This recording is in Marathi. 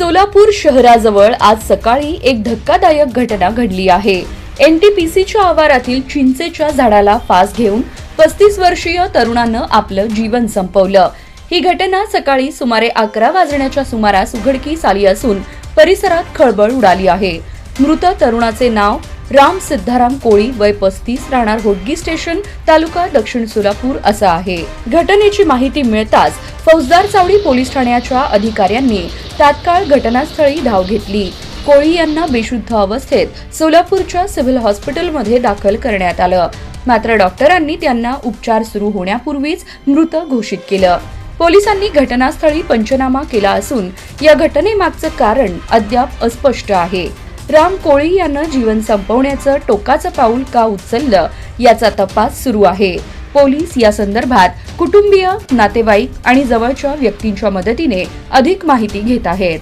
सोलापूर शहराजवळ आज सकाळी एक धक्कादायक घटना घडली आहे. एन टी पी सीच्या आवारातील चिंचेच्या झाडाला फास घेऊन पस्तीस वर्षीय तरुणानं आपलं जीवन संपवलं. ही घटना सकाळी सुमारे अकरा वाजण्याच्या सुमारास उघडकीस आली असून परिसरात खळबळ उडाली आहे. मृत तरुणाचे नाव राम सिद्धाराम कोळी वय पस्तीस राहणार होडगी स्टेशन तालुका दक्षिण सोलापूर असं आहे. घटनेची माहिती मिळताच फौजदार चावडी पोलीस ठाण्याच्या अधिकाऱ्यांनी तात्काळ घटनास्थळी धाव घेतली. कोळी यांना बेशुद्ध अवस्थेत सोलापूरच्या सिव्हिल हॉस्पिटलमध्ये दाखल करण्यात आलं. मात्र डॉक्टरांनी त्यांना उपचार सुरू होण्यापूर्वीच मृत घोषित केलं. पोलिसांनी घटनास्थळी पंचनामा केला असून या घटनेमागचं कारण अद्याप अस्पष्ट आहे. राम कोळी यानं जीवन संपवण्याचं टोकाचं पाऊल का उचललं याचा तपास सुरू आहे. पोलीस या संदर्भात कुटुंबीय नातेवाईक आणि जवळच्या व्यक्तींच्या मदतीने अधिक माहिती घेत आहेत.